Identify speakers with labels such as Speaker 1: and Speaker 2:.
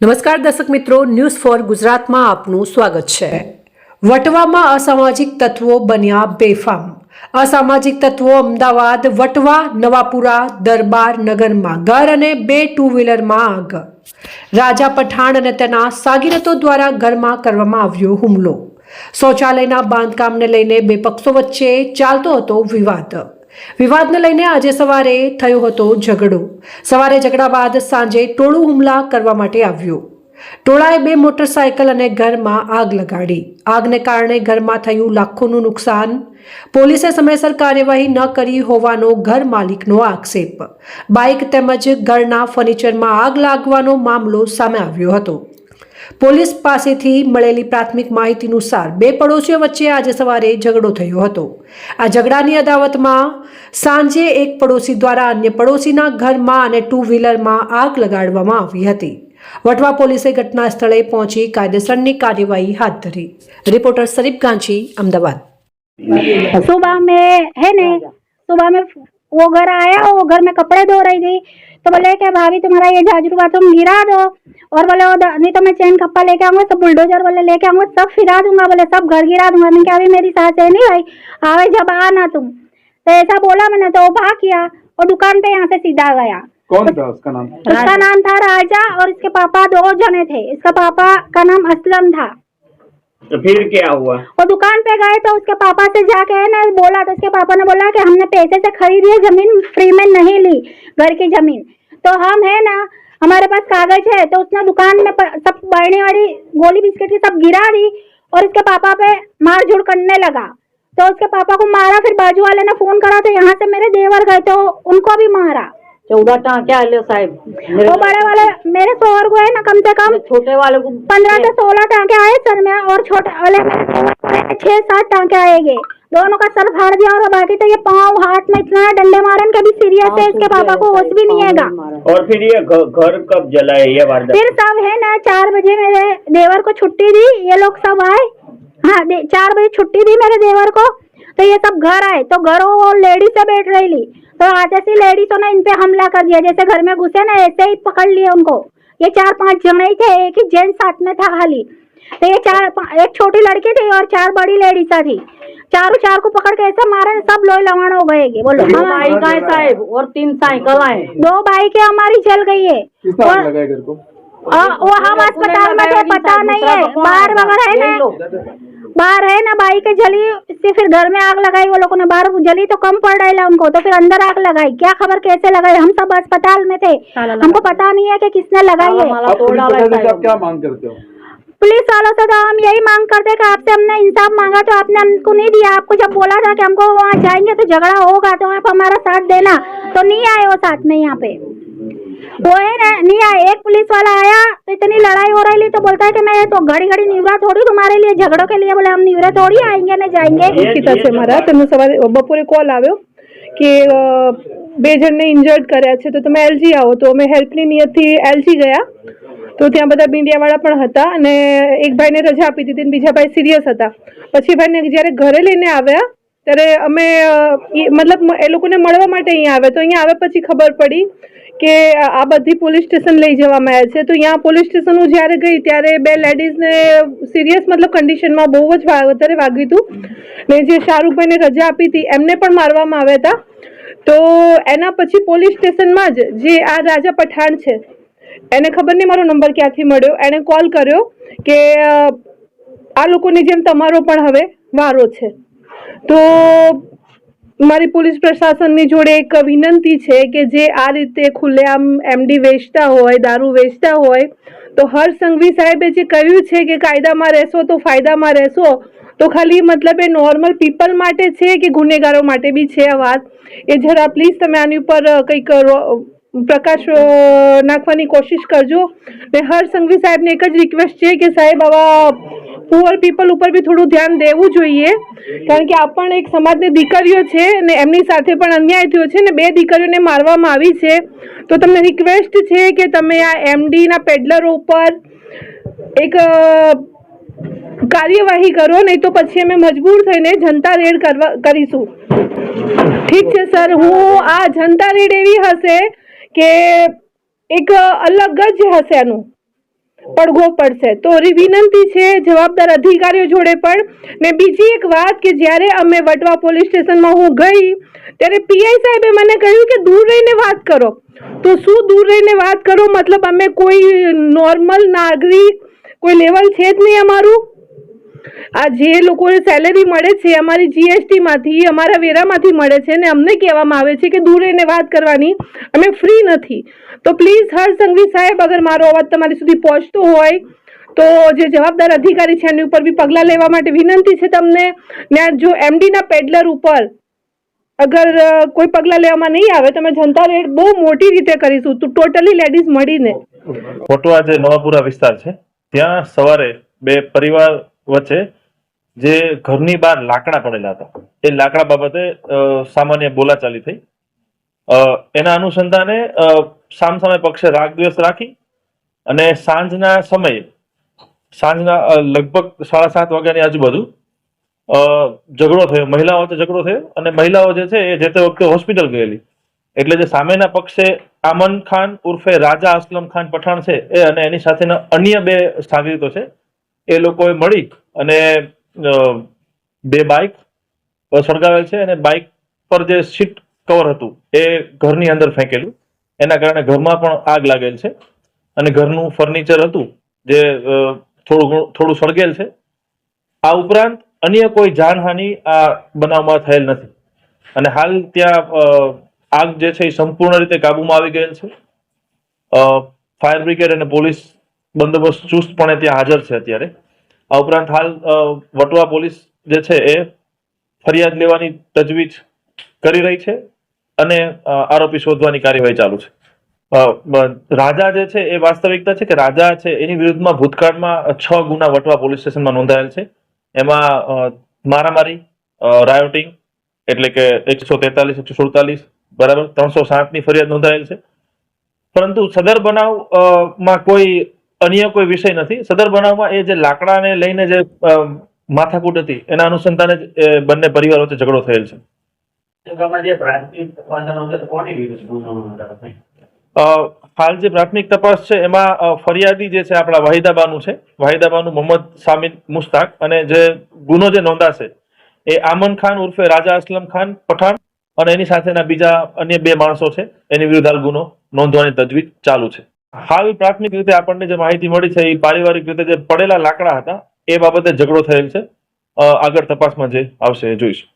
Speaker 1: નમસ્કાર દર્શક મિત્રો ન્યૂઝ ફોર ગુજરાતમાં આપનું સ્વાગત છે. વટવામાં અસામાજિક તત્વો બન્યા બેફામ. અસામાજિક તત્વો અમદાવાદ, વટવા, નવાપુરા, દરબાર નગરમાં ઘર અને બે ટુ વ્હીલરમાં આગ. રાજા પઠાણ અને તેના સાગીરતો દ્વારા ઘરમાં કરવામાં આવ્યો હુમલો. શૌચાલયના બાંધકામને લઈને બે પક્ષો વચ્ચે ચાલતો હતો વિવાદ. વિવાદને લઈને આજે સવારે થયો હતો ઝઘડો. સવારે ઝઘડા બાદ સાંજે ટોળું હુમલા કરવા માટે આવ્યું. ટોળાએ બે મોટરસાયકલ અને ઘરમાં આગ લગાડી. આગને કારણે ઘરમાં થયું લાખોનું નુકસાન. પોલીસે સમયસર કાર્યવાહી ન કરી હોવાનો ઘર માલિકનો આક્ષેપ. બાઇક તેમજ ઘરના ફર્નિચરમાં આગ લાગવાનો મામલો સામે આવ્યો હતો. પોલીસ પાસેથી મળેલી પ્રાથમિક માહિતી અનુસાર બે પડોશીઓ વચ્ચે આજે સવારે ઝઘડો થયો હતો આ ઝઘડાની અદાવતમાં સાંજે એક પડોશી દ્વારા અન્ય પડોશીના ઘરમાં અને ટુ વ્હીલરમાં આગ લગાડવામાં આવી હતી વટવા પોલીસે ઘટના સ્થળે પહોંચી કાયદેસરની કાર્યવાહી હાથ ધરી રિપોર્ટર શરીફ ગાંચી અમદાવાદ
Speaker 2: सुबह में है ने सुबह में वो घर आया वो घर में कपड़े धो रही थी तो बोले कि भाभी तुम्हारा ये झाजरू बाथरूम गिरा दो? और बोले नहीं तो मैं चैन खप्पा लेके आऊँगा सब बुलडोजर बोले लेके आऊँगा सब फिरा दूँगा बोले सब घर गिरा दूँगा। मैंने कहा अभी मेरी सास है नहीं भाई आवे जब आना तुम। तो ऐसा बोला मैंने तो वो भाग किया और दुकान पे यहाँ से सीधा गया।
Speaker 3: कौन था उसका नाम?
Speaker 2: उसका नाम था राजा और इसके पापा दो जने थे। इसका पापा का नाम असलम था।
Speaker 4: तो फिर क्या हुआ?
Speaker 2: वो दुकान पे गए तो उसके पापा से जाके है ना बोला तो उसके पापा ने बोला कि हमने पैसे से खरीदी है ज़मीन फ्री में नहीं ली, घर की ज़मीन। तो हम है ना, हमारे पास कागज़ है तो उसने दुकान में सब बढ़ने वाली गोली बिस्किट की सब गिरा दी और उसके पापा पे मारझूड़ करने लगा। तो उसके पापा को मारा, फिर बाजू वाले ने फ़ोन करा तो यहाँ से मेरे देवर गए तो उनको भी मारा।
Speaker 5: चौदह टाँके आले साहब।
Speaker 2: वो बड़े वाले मेरे शोहर को है ना कम से कम।
Speaker 5: छोटे वाले को
Speaker 2: पंद्रह से सोलह टांके आए सर में और छोटे वाले छह सात टांके आएँगे। दोनों का सर फाड़ दिया और बाकी तो ये पाँव हाथ में इतना डंडे मारन के भी सीरियस है इसके पापा को होश भी नहीं हैगा।
Speaker 4: और फिर ये घर कब जला है ये वारदात?
Speaker 2: फिर सब है ना चार बजे मेरे देवर को छुट्टी दी ये लोग सब आए। हाँ चार बजे छुट्टी दी मेरे देवर को तो ये सब घर आए तो घर वो लेडीज़ से बैठ रही ली तो आज ऐसी लेडीजों ने इन पे हमला कर दिया जैसे घर में घुसे ना ऐसे ही पकड़ लिए उनको ये चार पांच जने ही थे एक ही जेंट्स साथ में था खाली तो ये चार पा- एक छोटी लड़की थी और चार बड़ी लेडीजा थी चारों चार को पकड़ के ऐसे मारे सब लोई लवाण हो गए बोलो
Speaker 5: दो
Speaker 2: हमारे-
Speaker 5: बाइक आए साहब और तीन साइकिल आए
Speaker 2: दो बाइकें हमारी चल गई है
Speaker 3: किसने
Speaker 2: और-
Speaker 3: आग लगाई घर को
Speaker 2: आ, वो हम अस्पताल में थे पता नहीं है बाहर वगैरह है ना बाहर है ना बाइक जली इससे फिर घर में आग लगाई वो लोगों ने बाहर जली तो कम पड़ रहा है उनको तो फिर अंदर आग लगाई। क्या खबर कैसे लगाई? हम सब अस्पताल में थे। हमको पता नहीं है कि किसने लगाई है।
Speaker 3: क्या मांग करते हो?
Speaker 2: पुलिस वालों से तो हम यही मांग करते कि आपसे हमने इंसाफ मांगा तो आपने हमको नहीं दिया। आपको जब बोला था कि हमको वहाँ जाएँगे तो झगड़ा होगा तो आप हमारा साथ देना। तो नहीं आए वो साथ में यहाँ पे। वो है ना नहीं आए एक पुलिस वाला आया तो इतनी लड़ाई हो रही थी तो बोलता है कि मैं तो घड़ी घड़ी निवरा थोड़ी तुम्हारे लिए झगड़ों के लिए बोले हम निवरा थोड़ी आएंगे ना जाएंगे
Speaker 4: ये-
Speaker 6: ઓળખીતા છે મારા તેમને સવારે બપોરે કોલ આવ્યો કે અ, બે જણને ઇન્જર્ડ કર્યા છે તો તમે એલજી આવો તો અમે હેલ્પની નિયતથી એલજી ગયા તો ત્યાં બધા મીડિયાવાળા પણ હતા અને એક ભાઈને રજા આપી દીધી અને બીજા ભાઈ સિરિયસ હતા પછી એ ભાઈને જ્યારે ઘરે લઈને આવ્યા ત્યારે અમે અ, ઈ- મતલબ મ- એ લોકોને મળવા માટે અહીંયા આવ્યા તો અહીંયા આવ્યા પછી ખબર પડી કે આ બધી પોલીસ સ્ટેશન લઈ જવામાં આવ્યા છે. તો ત્યાં પોલીસ સ્ટેશન હું જ્યારે ગઈ ત્યારે બે લેડીઝને સિરિયસ મતલબ કન્ડિશનમાં બહુ જ વધારે વાગ્યું હતું. ને જે શાહરૂખભાઈને રજા આપી હતી, એમને પણ મારવામાં આવ્યા હતા. તો એના પછી પોલીસ સ્ટેશનમાં જ જે આ રાજા પઠાણ છે, એને ખબર નહીં મારો નંબર ક્યાંથી મળ્યો, એણે કોલ કર્યો કે આ લોકોની જેમ તમારો પણ હવે વારો છે. તો મારી પોલીસ પ્રશાસનની જોડે એક વિનંતી છે કે જે આ રીતે ખુલ્લેઆમ એમડી વેચતા હોય, દારૂ વેચતા હોય, તો હર સંઘવી સાહેબે જે કહ્યું છે કે કાયદામાં રહેશો તો ફાયદામાં રહેશો, તો ખાલી મતલબ એ નોર્મલ પીપલ માટે છે કે ગુનેગારો માટે બી છે આ વાત? એ જરા પ્લીઝ તમે આની ઉપર કંઈક પ્રકાશ નાખવાની કોશિશ કરજો. ને હર સંઘવી સાહેબને એક જ રિક્વેસ્ટ છે કે સાહેબ, આવા પુઅર પીપલ ઉપર બી થોડું ધ્યાન દેવું જોઈએ. કારણ કે આ પણ એક સમાજની દીકરીઓ છે ને એમની સાથે પણ અન્યાય થયો છે ને બે દીકરીઓને મારવામાં આવી છે. તો તમને રિક્વેસ્ટ છે કે તમે આ એમડીના પેડલરો ઉપર એક કાર્યવાહી કરો, નહીં તો પછી અમે મજબૂર થઈને જનતા રેડ કરવા, કરીશું. ઠીક છે, સર. હું આ જનતા રેડ એવી હશે કે એક અલગ જ હશે એનું પડઘો પડશે. તો વિનંતી છે જવાબદાર અધિકારીઓ જોડે પણ. ને બીજી એક વાત કે જ્યારે અમે વટવા પોલીસ સ્ટેશનમાં હું ગઈ, ત્યારે પીઆઈ સાહેબે મને કહ્યું કે દૂર રહીને વાત કરો. તો શું દૂર રહીને વાત કરો? મતલબ અમે કોઈ નોર્મલ નાગરિક, કોઈ લેવલ છે જ નહીં અમારું? આ જે લોકોને સેલેરી મળે છે, અમારી જીએસટી માંથી, અમારા વેરામાંથી મળે છે ને અમને કહેવામાં આવે છે કે દૂર એને વાત કરવાની, અમે ફ્રી નથી. તો પ્લીઝ હર સંઘવી સાહેબ, અગર મારો અવાજ તમારી સુધી પહોંચતો હોય, તો જે જવાબદાર અધિકારી છે, એની ઉપર બી પગલાં લેવા માટે વિનંતી છે તમને. ને જો એમડીના પેડલર ઉપર અગર કોઈ પગલાં લેવામાં નહીં આવે, તો અમે જનતા રેડ બહુ મોટી રીતે કરીશું. તો ટોટલી લેડીઝ મળીને.
Speaker 7: વટવા જે નવાપુરા વિસ્તાર છે. ત્યાં સવારે બે પરિવાર વચ્ચે જે ઘરની બહાર લાકડા પડેલા હતા. એ લાકડા બાબતે સામાન્ય બોલાચાલી થઈ. એના અનુસંધાને સામ સામસામે પક્ષે રાગ દિવસ રાખી અને સાંજના સમયે, સાંજના લગભગ સાડા સાત વાગ્યાની આજુબાજુ ઝઘડો થયો. મહિલાઓ વચ્ચે ઝઘડો થયો અને મહિલાઓ જે છે એ જે તે વખતે હોસ્પિટલ ગયેલી. એટલે જે સામેના પક્ષે આમન ખાન ઉર્ફે રાજા અસલમ ખાન પઠાણ છે એ અને એની સાથેના અન્ય બે સાગરીતો છે એ લોકોએ મળી અને બે બાઇક સળગાવેલ છે અને બાઇક પર જે સીટ કવર હતું એ ઘરની અંદર ફેંકેલું. એના કારણે ઘરમાં પણ આગ લાગેલ છે અને ઘરનું ફર્નિચર હતું જે થોડું થોડું સળગેલ છે. આ ઉપરાંત અન્ય કોઈ જાનહાનિ આ બનાવમાં થયેલ નથી. અને હાલ ત્યાં આગ જે છે એ સંપૂર્ણ રીતે કાબુમાં આવી ગયેલ છે. ફાયર બ્રિગેડ અને પોલીસ બંદોબસ્ત ચુસ્તપણે ત્યાં હાજર છે અત્યારે. આ ઉપરાંત હાલ વટવા પોલીસ જે છે એ ફરિયાદ લેવાની તજવીજ કરી રહી છે અને આરોપી શોધવાની કાર્યવાહી ચાલુ છે. રાજા જે છે એ વાસ્તવિકતા છે કે રાજા છે એની વિરુદ્ધમાં ભૂતકાળમાં છ ગુના વટવા પોલીસ સ્ટેશનમાં નોંધાયેલ છે. એમાં મારામારી રાયોટિંગ એટલે કે એકસો તેતાલીસ એકસો સુડતાલીસ બરાબર ત્રણસો સાતની ફરિયાદ નોંધાયેલ છે. પરંતુ સદર બનાવ અ, કોઈ અન્ય કોઈ વિષય નથી. સદર બનાવમાં એ જે લાકડાને લઈને જે માથાકૂટ હતી એના અનુસંધાને જ બંને પરિવાર વચ્ચે ઝઘડો થયેલ છે. હાલ જે પ્રાથમિક તપાસ છે એમાં ફરિયાદી જે છે આપણા વાહિદાબાનું છે. વાહિદાબાનું મોહમ્મદ સામિદ મુસ્તાક અને જે ગુનો જે નોંધાશે એ આમન ખાન ઉર્ફે રાજા અસલમ ખાન પઠાણ અને એની સાથેના બીજા અન્ય બે માણસો છે એની વિરુદ્ધ હાલ ગુનો નોંધવાની તજવીજ ચાલુ છે. હાલ પ્રાથમિક રીતે આપણને જે માહિતી મળી છે એ પારિવારિક રીતે જે પડેલા લાકડા હતા, એ બાબતે ઝઘડો થયેલ છે. આગળ તપાસમાં જે આવશે એ જોઈશું.